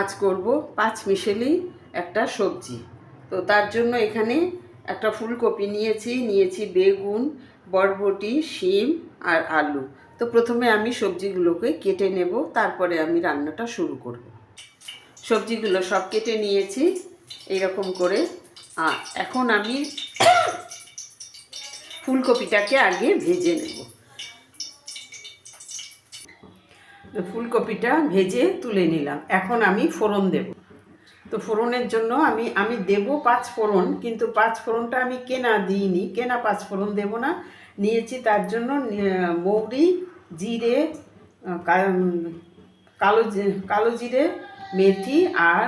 আজ করব পাঁচ মিশেলি একটা সবজি। তো তার জন্য এখানে একটা ফুলকপি নিয়েছি নিয়েছি বেগুন, বরবটি, শিম আর আলু। তো প্রথমে আমি সবজিগুলোকে কেটে নেব, তারপরে আমি রান্নাটা শুরু করব। সবজিগুলো সব কেটে নিয়েছি এইরকম করে। এখন আমি ফুলকপিটাকে আগে ভেজে নেব। ফুলকপিটা ভেজে তুলে নিলাম। এখন আমি ফোড়ন দেব। তো ফোড়নের জন্য আমি আমি দেব পাঁচ ফোড়ন, কিন্তু পাঁচ ফোড়নটা আমি কেনা দিইনি। কেনা পাঁচ ফোড়ন দেব না। নিয়েছি তার জন্য মৌরি, জিরে কালো কালো জিরে, মেথি আর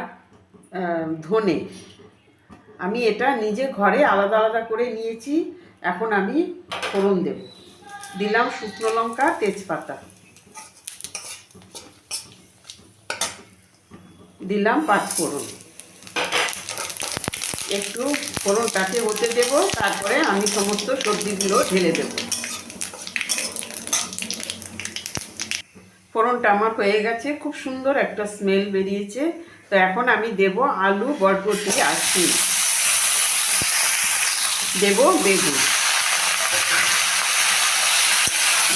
ধনে। আমি এটা নিজে ঘরে আলাদা আলাদা করে নিয়েছি। এখন আমি ফোড়ন দেব। দিলাম শুকনো লঙ্কা, তেজপাতা। দিলাম পাঁচ ফোড়ন। একটু ফোড়নটাকে হতে দেব, তারপরে আমি সমস্ত সবজিগুলো ঢেলে দেব। ফোড়নটা আমার হয়ে গেছে, খুব সুন্দর একটা স্মেল বেরিয়েছে। তো এখন আমি দেব আলু বরবটি শিম। দেব বেগুন।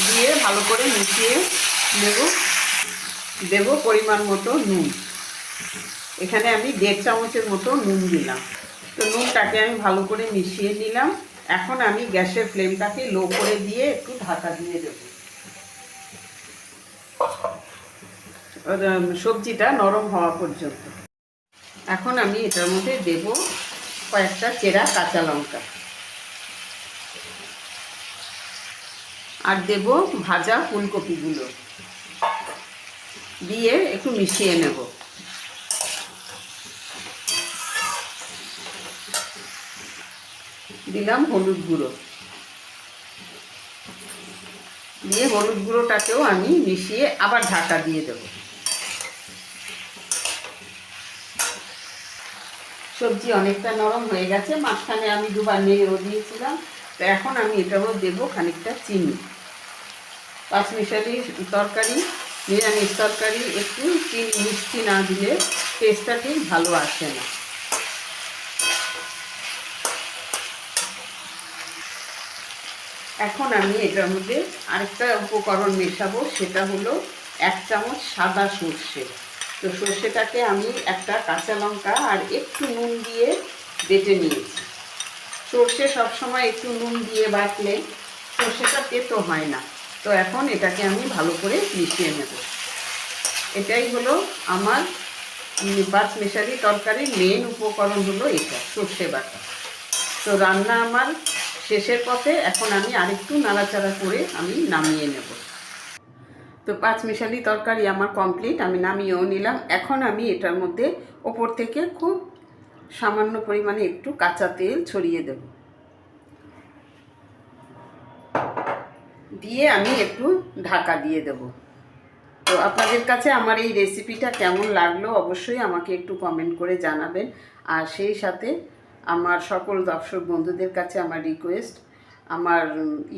দিয়ে ভালো করে মিশিয়ে দেব দেব পরিমাণ মতো নুন। এখানে আমি দেড় চামচের মতো নুন দিলাম। তো নুনটাকে আমি ভালো করে মিশিয়ে নিলাম। এখন আমি গ্যাসের ফ্লেমটাকে লো করে দিয়ে একটু ঢাকা দিয়ে দেবো। সবজিটা নরম হওয়া পর্যন্ত। এখন আমি এটার মধ্যে দেব কয়েকটা চেরা কাঁচা লঙ্কা। আর দেব ভাজা ফুলকপিগুলো। দিয়ে একটু মিশিয়ে নেব। দিলাম হলুদ গুঁড়ো। দিয়ে হলুদ গুঁড়োটাকেও আমি মিশিয়ে আবার ঢাকা দিয়ে দেব। সবজি অনেকটা নরম হয়ে গেছে, মাঝখানে আমি দুবার নেড়েও দিয়েছিলাম। তো এখন আমি এটাও দেবো খানিকটা চিনি। পাঁচমিশালি তরকারি, নিরামিষ তরকারি, একটু চিনি মিষ্টি না দিলে টেস্টটা ঠিক ভালো আসে না। এখন আমি এটার মধ্যে আরেকটা উপকরণ মেশাবো, সেটা হলো এক চামচ সাদা সর্ষে। তো সর্ষেটাকে আমি একটা কাঁচা লঙ্কা আর একটু নুন দিয়ে বেটে নিয়েছি। সর্ষে সবসময় একটু নুন দিয়ে বাটলে সর্ষেটা তেতো হয় না। তো এখন এটাকে আমি ভালো করে মিশিয়ে নেব। এটাই হলো আমার পাঁচ মেশালি তরকারির মেন উপকরণ হলো এটা, সর্ষে বাটা। তো রান্না আমার শেষের পথে এখন আমি আরেকটু নাড়াচাড়া করে আমি নামিয়ে নেব। তো পাঁচ মিশালি তরকারি আমার কমপ্লিট, আমি নামিয়েও নিলাম। এখন আমি এটার মধ্যে ওপর থেকে খুব সামান্য পরিমাণে একটু কাঁচা তেল ছড়িয়ে দেব। দিয়ে আমি একটু ঢাকা দিয়ে দেব। তো আপনাদের কাছে আমার এই রেসিপিটা কেমন লাগল অবশ্যই আমাকে একটু কমেন্ট করে জানাবেন। আর সেই সাথে আমার সকল দর্শক বন্ধুদের কাছে আমার রিকোয়েস্ট আমার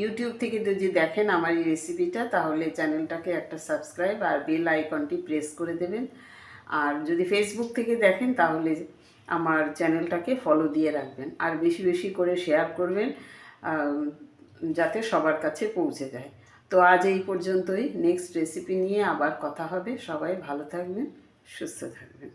ইউটিউব থেকে যদি দেখেন আমার এই রেসিপিটা তাহলে চ্যানেলটাকে একটা সাবস্ক্রাইব আর বেল আইকনটি প্রেস করে দেবেন। আর যদি ফেসবুক থেকে দেখেন, তাহলে আমার চ্যানেলটাকে ফলো দিয়ে রাখবেন। আর বেশি বেশি করে শেয়ার করবেন যাতে সবার কাছে পৌঁছে যায়। তো আজ এই পর্যন্তই। নেক্সট রেসিপি নিয়ে আবার কথা হবে। সবাই ভালো থাকবেন, সুস্থ থাকবেন।